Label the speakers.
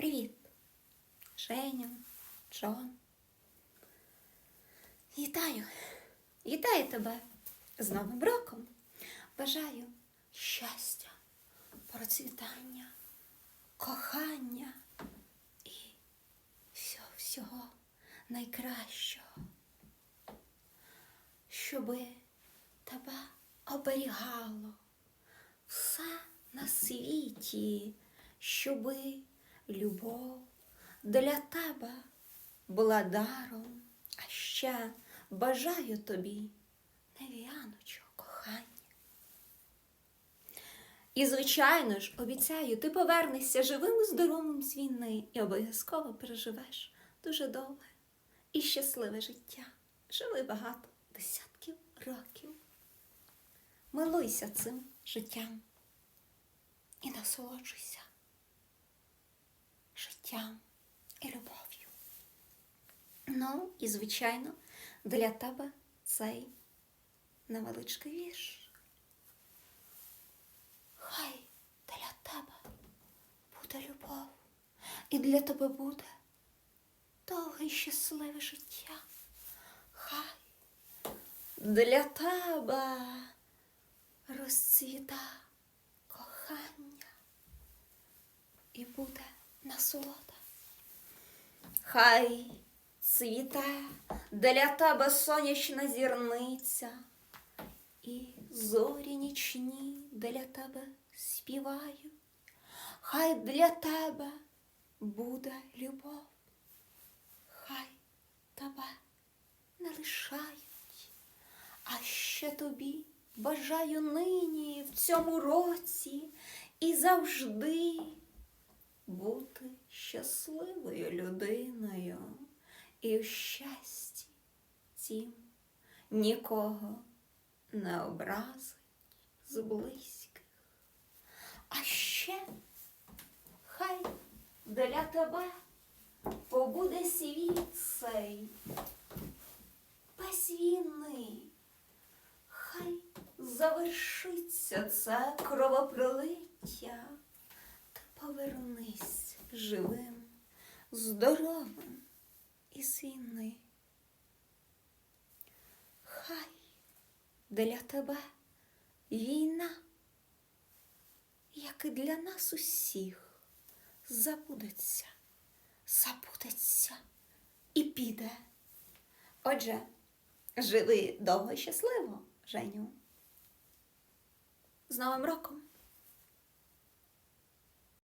Speaker 1: Привіт, Женя, Джон. Вітаю, вітаю тебе з Новим роком. Бажаю щастя, процвітання, кохання і всього, всього найкращого, щоби тебе оберігало все на світі, щоби любов для тебе була даром, а ще бажаю тобі нев'яночого кохання. І, звичайно ж, обіцяю, ти повернешся живим і здоровим з війни і обов'язково переживеш дуже довге і щасливе життя. Живи багато десятків років. Милуйся цим життям і насолоджуйся життям і любов'ю. Ну, і, звичайно, для тебе цей невеличкий вірш. Хай для тебе буде любов, і для тебе буде довге і щасливе життя. Хай для тебе розцвіта кохання і буде насолода. Хай цвіте для тебе сонячна зірниця, і зорі нічні для тебе співають. Хай для тебе буде любов, хай тебе не лишають, а ще тобі бажаю нині в цьому році і завжди бути щасливою людиною і в щасті цім нікого не образить з близьких. А ще хай для тебе побуде світ цей без війни. Хай завершиться це кровопролиття. Повернись живим, здоровим із війни. Хай для тебе війна, як і для нас усіх, забудеться, забудеться і піде. Отже, живи довго і щасливо, Женю. З Новим роком!